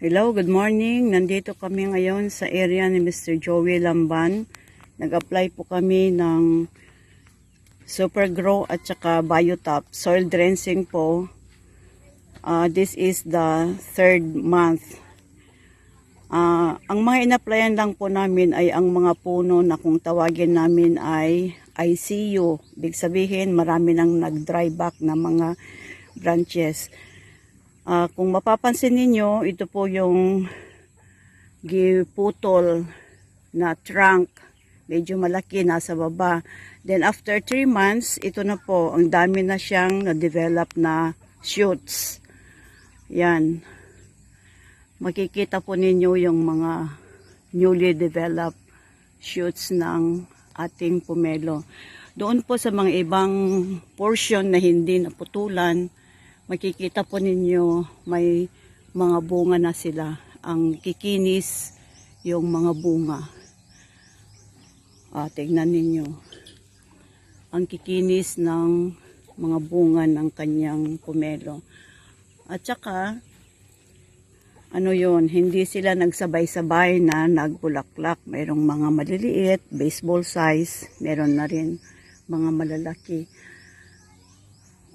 Hello, good morning. Nandito kami ngayon sa area ni Mr. Joey Lamban. Nag-apply po kami ng Super Grow at saka Biotop. Soil drenching po. Uh, this is the third month. Ah, ang mga in-applyan lang po namin ay ang mga puno na kung tawagin namin ay ICU. Big sabihin, marami nang nag-dry back na mga branches. Ah, kung mapapansin ninyo, ito po yung giputol na trunk. Medyo malaki, nasa baba. Then after 3 months, ito na po, ang dami na siyang na-develop na shoots. Yan. Makikita po ninyo yung mga newly developed shoots ng ating pomelo. Doon po sa mga ibang portion na hindi naputulan, makikita po ninyo may mga bunga na sila. Ang kikinis yung mga bunga. Ah, tignan ninyo. Ang kikinis ng mga bunga ng kanyang pomelo. At saka, ano yon hindi sila nagsabay-sabay na nagbulaklak. Merong mga maliliit, baseball size, meron na rin mga malalaki.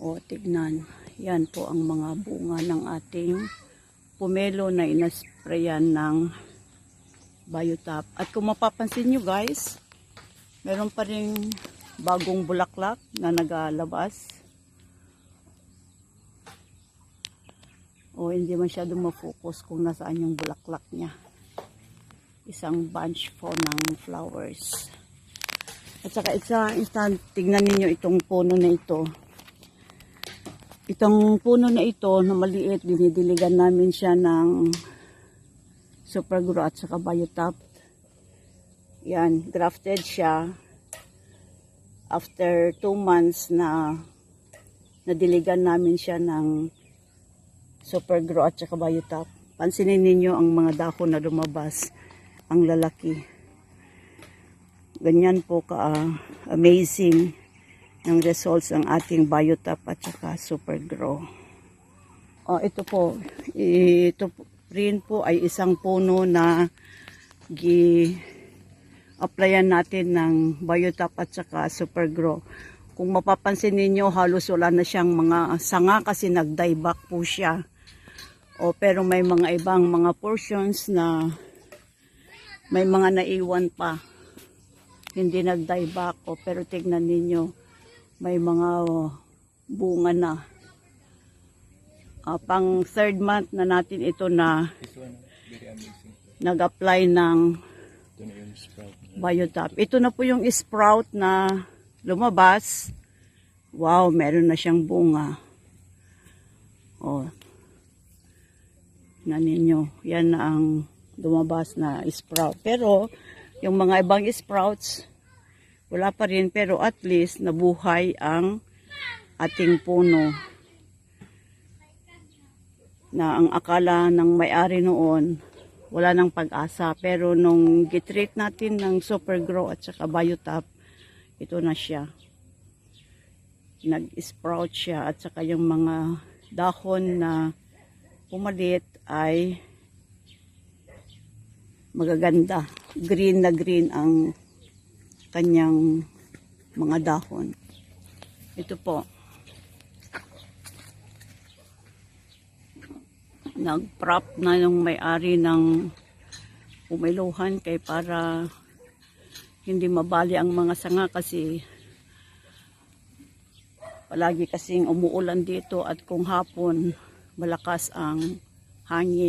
O, tignan. Yan po ang mga bunga ng ating pomelo na inasprayan ng biotop. At kung mapapansin nyo guys, meron pa rin bagong bulaklak na nagalabas. O hindi masyadong mafocus kung nasaan yung bulaklak niya. Isang bunch po ng flowers. At saka isa, isa tignan ninyo itong puno na ito. Itong puno na ito na maliit, dinidiligan namin siya ng super grow at saka biotop. Yan, grafted siya. After two months na nadiligan namin siya ng super grow at saka biotop. Pansinin ninyo ang mga dahon na lumabas, ang lalaki. Ganyan po ka ah, amazing ang results ng ating biotop at saka super grow. Oh, ito po, ito rin po ay isang puno na gi applyan natin ng biotop at saka super grow. Kung mapapansin ninyo, halos wala na siyang mga sanga kasi nag-dieback po siya. O pero may mga ibang mga portions na may mga naiwan pa. Hindi nag-dieback o pero tignan ninyo, may mga oh, bunga na. Ah, pang third month na natin ito na nag-apply ng biotop. Ito na po yung sprout na lumabas. Wow, meron na siyang bunga. Oh. Na ninyo, yan na ang lumabas na sprout. Pero, yung mga ibang sprouts, wala pa rin. Pero at least, nabuhay ang ating puno. Na ang akala ng may-ari noon, wala nang pag-asa. Pero nung gitreat natin ng super grow at saka biotop, ito na siya. Nag-sprout siya at saka yung mga dahon na pumalit ay magaganda. Green na green ang kanyang mga dahon. Ito po. nag-prop na yung may-ari ng umiluhan kay para hindi mabali ang mga sanga kasi palagi kasing umuulan dito at kung hapon malakas ang hangin.